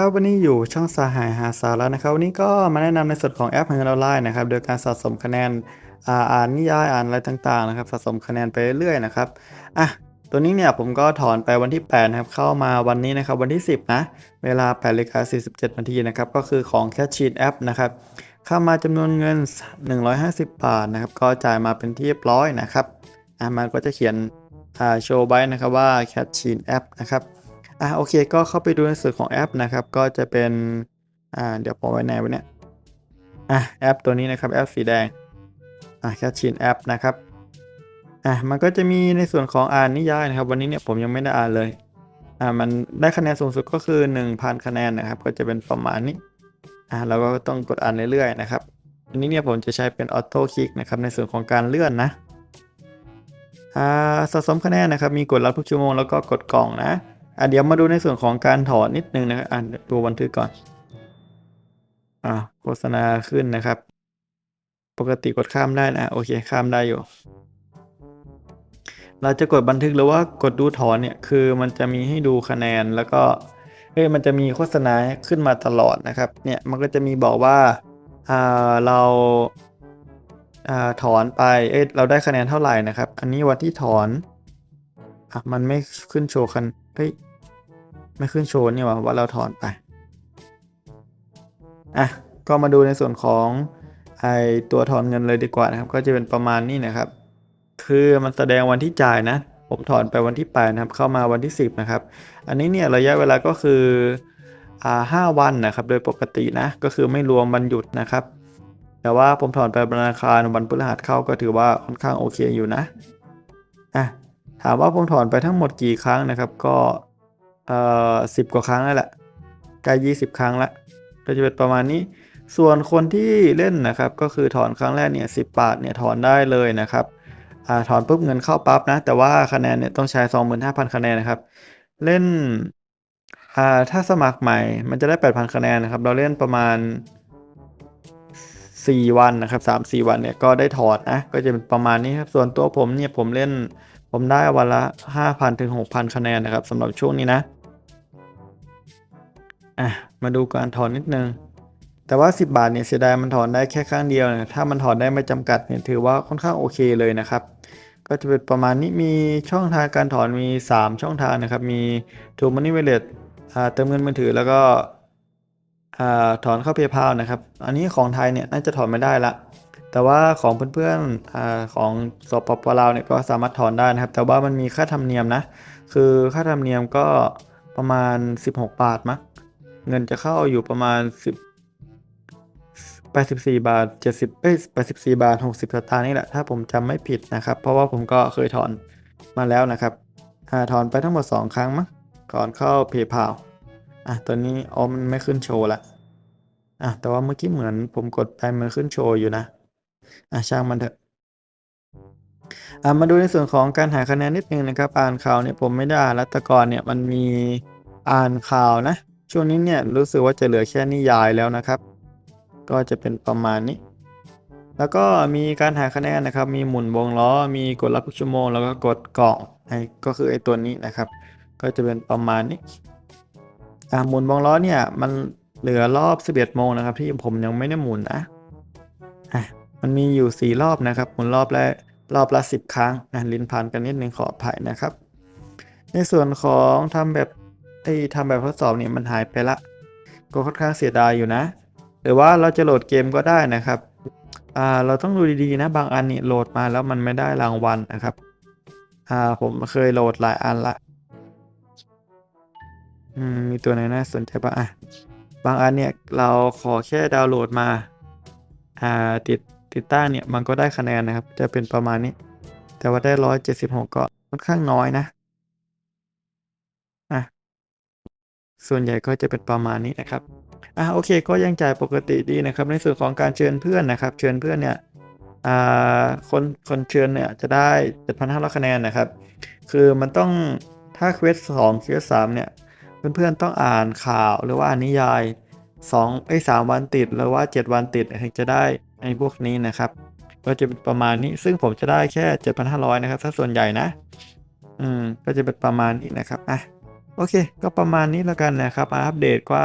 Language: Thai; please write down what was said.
ครับวันนี้อยู่ช่องสหายหาสาระนะครับวันนี้ก็มาแนะนำในส่วนของแอปเงินออนไลน์นะครับโดยการสะสมคะแนนอ่าอ่านนิยายอ่านอะไรต่างๆนะครับสะสมคะแนนไปเรื่อยๆนะครับอะตัวนี้เนี่ยผมก็ถอนไปวันที่8นะครับเข้ามาวันนี้นะครับวันที่ 10นะเวลา8นาฬิกา47นาทีนะครับก็คือของ Cash Sheet App นะครับเข้ามาจำนวนเงิน 150 บาทนะครับก็จ่ายมาเป็นที่เรียบร้อยนะครับอะมันก็จะเขียนอ่าโชว์ไว้นะครับว่า Cash Sheet App นะครับ อะโอเคก็เข้าไปดูในส่วนของแอปนะครับ ก็จะเป็นอ่าเดี๋ยวผมไว้ไหนวะเนี่ยอะแอปตัวนี้นะครับแอปสีแดงอะแคชชินแอปนะครับอะมันก็จะมีในส่วนของอ่านนิยายนะครับ วันนี้เนี่ยผมยังไม่ได้อ่านเลยอ่ามันได้คะแนนสูงสุดก็คือ 1,000 คะแนนนะครับ ก็จะเป็นประมาณนี้อะเราก็ต้องกดอ่านเรื่อยๆนะครับอันนี้เนี่ยผมจะใช้เป็นออโต้คลิกนะครับในส่วนของการเลื่อนนะอ่าสะสมคะแนนนะครับ มีกดรับทุกชั่วโมงแล้วก็กดกล่องนะ อะเดี๋ยวมาดูในส่วนของการถอนนิดนึงนะครับอะดูบันทึกก่อน อ่าโฆษณาขึ้นนะครับ ปกติกดข้ามได้นะโอเคข้ามได้อยู่ เราจะกดบันทึกหรือว่ากดดูถอนเนี่ยคือมันจะมีให้ดูคะแนนแล้วก็เอ้ยมันจะมีโฆษณาขึ้นมาตลอดนะครับ เนี่ยมันก็จะมีบอกว่าอ่าเราอ่าถอนไปเอ้ยเราได้คะแนนเท่าไหร่นะครับ อันนี้วันที่ถอนอะมันไม่ขึ้นโชว์คัน เฮ้ยไม่ขึ้นโชว์นี่ว่าว่าเราถอนไปอะก็มาดูในส่วนของไอตัวถอนเงินเลยดีกว่านะครับ ก็จะเป็นประมาณนี้นะครับ คือมันแสดงวันที่จ่ายนะ ผมถอนไปวันที่8นะครับ เข้ามาวันที่ 10 นะครับ อันนี้เนี่ยระยะเวลาก็คืออ่าห้าวันนะครับ โดยปกตินะก็คือไม่รวมวันหยุดนะครับ แต่ว่าผมถอนไปวันอังคารวันพฤหัสเข้าก็ถือว่าค่อนข้างโอเคอยู่นะ ถามว่าผมถอนไปทั้งหมดกี่ครั้งนะครับ ก็เอ่อสิบกว่าครั้งแล้วแหละใกล้ยี่สิบครั้งละก็จะเป็นประมาณนี้ ส่วนคนที่เล่นนะครับ ก็คือถอนครั้งแรกเนี่ยสิบาทเนี่ยถอนได้เลยนะครับอ่าถอนปุ๊บเงินเข้าปั๊บนะ แต่ว่าคะแนนเนี่ยต้องใช้25,000คะแนนนะครับ เล่นอ่าถ้าสมัครใหม่มันจะได้8,000คะแนนนะครับ เราเล่นประมาณ4วันนะครับ3-4 วันเนี่ยก็ได้ถอนนะก็จะเป็นประมาณนี้ครับ ส่วนตัวผมเนี่ยผมเล่น ผมได้วันละ 5,000 ถึง 6,000 คะแนนนะครับสำหรับช่วงนี้นะ อะ มาดูการถอนนิดนึง แต่ว่า 10 บาทเนี่ยเสียดายมันถอนได้แค่ครั้งเดียวนะถ้ามันถอนได้ไม่จำกัดเนี่ยถือว่าค่อนข้างโอเคเลยนะครับ ก็จะเป็นประมาณนี้มีช่องทางการถอนมี 3 ช่องทางนะครับ มี True Money Wallet อ่าเติมเงินมือถือแล้วก็อ่าถอนเข้า PayPal นะครับ อันนี้ของไทยเนี่ยน่าจะถอนไม่ได้ละ แต่ว่าของเพื่อนๆอของสปปลาวเนี่ยก็สามารถถอนได้นะครับ แต่ว่ามันมีค่าธรรมเนียมนะ คือค่าธรรมเนียมก็ประมาณ 16 บาทมั้งเงินจะเข้าอยู่ประมาณ 10 84 บาท 70เอ้ย84 บาท 60สตางค์นี่แหละ ถ้าผมจำไม่ผิดนะครับ เพราะว่าผมก็เคยถอนมาแล้วนะครับอ่าถอนไปทั้งหมด 2 ครั้งมั้งก่อนเข้า PayPal อะตัวนี้อ๋อมันไม่ขึ้นโชว์ละอะแต่ว่าเมื่อกี้เหมือนผมกดไปมันขึ้นโชว์อยู่นะ อะช่างมันเถอะอะมาดูในส่วนของการหาคะแนนนิดนึงนะครับ อ่านข่าวเนี่ยผมไม่ได้อ่านแล้วแต่ก่อนเนี่ยมันมีอ่านข่าวนะ ช่วงนี้เนี่ยรู้สึกว่าจะเหลือแค่นิยายแล้วนะครับ ก็จะเป็นประมาณนี้ แล้วก็มีการหาคะแนนนะครับ มีหมุนวงล้อ มีกดรับทุกชั่วโมงแล้วก็กดกล่องไอ้ก็คือไอ้ตัวนี้นะครับ ก็จะเป็นประมาณนี้อ่าหมุนวงล้อเนี่ยมันเหลือรอบ 11โมงนะครับ ที่ผมยังไม่ได้หมุนนะอะ มันมีอยู่ 4 รอบนะครับ หมุนรอบละรอบละ 10 ครั้งนะลิ้นพันกันนิดนึงขออภัยนะครับ ในส่วนของทำแบบไอ้ทำแบบทดสอบเนี่ยมันหายไปละ ก็ค่อนข้างเสียดายอยู่นะ หรือว่าเราจะโหลดเกมก็ได้นะครับอ่าเราต้องดูดีๆนะบางอันนี่โหลดมาแล้วมันไม่ได้รางวัลนะครับอ่าผมเคยโหลดหลายอันละอืมมีตัวไหนน่าสนใจบ้างอะบางอันเนี่ยเราขอแค่ดาวน์โหลดมาอ่าติด ติดตั้งเนี่ยมันก็ได้คะแนนนะครับ จะเป็นประมาณนี้ แต่ว่าได้ร้อยเจ็ดสิบหกก็ค่อนข้างน้อยนะอะส่วนใหญ่ก็จะเป็นประมาณนี้นะครับอะโอเค ก็ยังจ่ายปกติดีนะครับ ในส่วนของการเชิญเพื่อนนะครับ เชิญเพื่อนเนี่ยอ่าคนคนเชิญเนี่ยจะได้7,500คะแนนนะครับ คือมันต้องถ้าเควสสองเควสสามเนี่ยเพื่อนๆต้องอ่านข่าวหรือว่าอ่านนิยาย2ไอ้3วันติดหรือว่า 7 วันติดถึงจะได้ อ้พวกนี้นะครับ ก็จะเป็นประมาณนี้ซึ่งผมจะได้แค่ 7,500 นะครับถ้าส่วนใหญ่นะ อืม ก็จะเป็นประมาณนี้นะครับอะโอเค ก็ประมาณนี้แล้วกันนะครับอัปเดตว่า